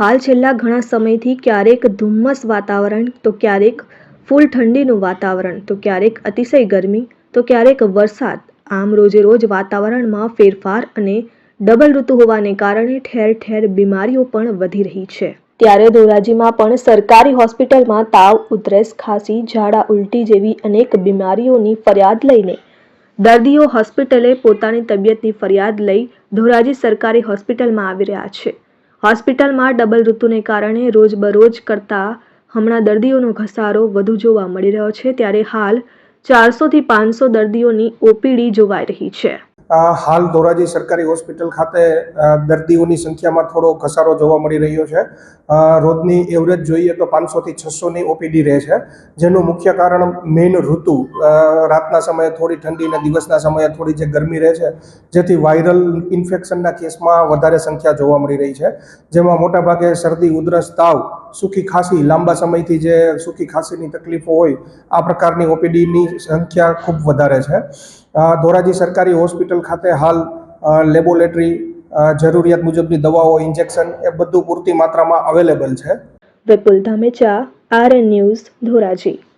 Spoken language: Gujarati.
હાલ છેલ્લા ઘણા સમયથી ક્યારેક ધુમ્મસ વાતાવરણ, તો ક્યારેક ફૂલ ઠંડીનું વાતાવરણ, તો ક્યારેક અતિશય ગરમી, તો ક્યારેક વરસાદ. આમ રોજે રોજ વાતાવરણમાં ફેરફાર અને ડબલ ઋતુ હોવાને કારણે ઠેર ઠેર બીમારીઓ પણ વધી રહી છે. ત્યારે ધોરાજીમાં પણ સરકારી હોસ્પિટલમાં તાવ, ઉધરસ, ખાંસી, ઝાડા, ઉલટી જેવી અનેક બીમારીઓની ફરિયાદ લઈને દર્દીઓ હોસ્પિટલે પોતાની તબિયતની ફરિયાદ લઈ ધોરાજી સરકારી હોસ્પિટલમાં આવી રહ્યા છે. હોસ્પિટલમાં ડબલ ઋતુને કારણે રોજબરોજ કરતાં હમણાં દર્દીઓનો ઘસારો વધુ જોવા મળી રહ્યો છે, ત્યારે હાલ ચારસોથી પાંચસો દર્દીઓની ઓપીડી જોવાઈ રહી છે. હાલ ધોરાજી સરકારી હોસ્પિટલ ખાતે દર્દીઓની સંખ્યામાં થોડો ઘસારો જોવા મળી રહ્યો છે. રોજની એવરેજ જોઈએ તો પાંચસોથી છસોની ઓપીડી રહે છે. જેનું મુખ્ય કારણ મેઇન ઋતુ રાતના સમયે થોડી ઠંડી અને દિવસના સમયે થોડી જે ગરમી રહે છે, જેથી વાયરલ ઇન્ફેક્શનના કેસમાં વધારે સંખ્યા જોવા મળી રહી છે. જેમાં મોટાભાગે શરદી, ઉધરસ, તાવ સૂકી ખાંસી, લાંબા સમયથી જે સૂકી ખાંસીની તકલીફો હોય, આ પ્રકારની ઓપીડીની સંખ્યા ખૂબ વધારે છે. ધોરાજી સરકારી હોસ્પિટલ ખાતે હાલ લેબોરેટરી જરૂરિયાત મુજબની દવાઓ, ઇન્જેક્શન એ બધું પૂરતી માત્રામાં અવેલેબલ છે. Vipul Dhamecha, R N news, Dhoraji.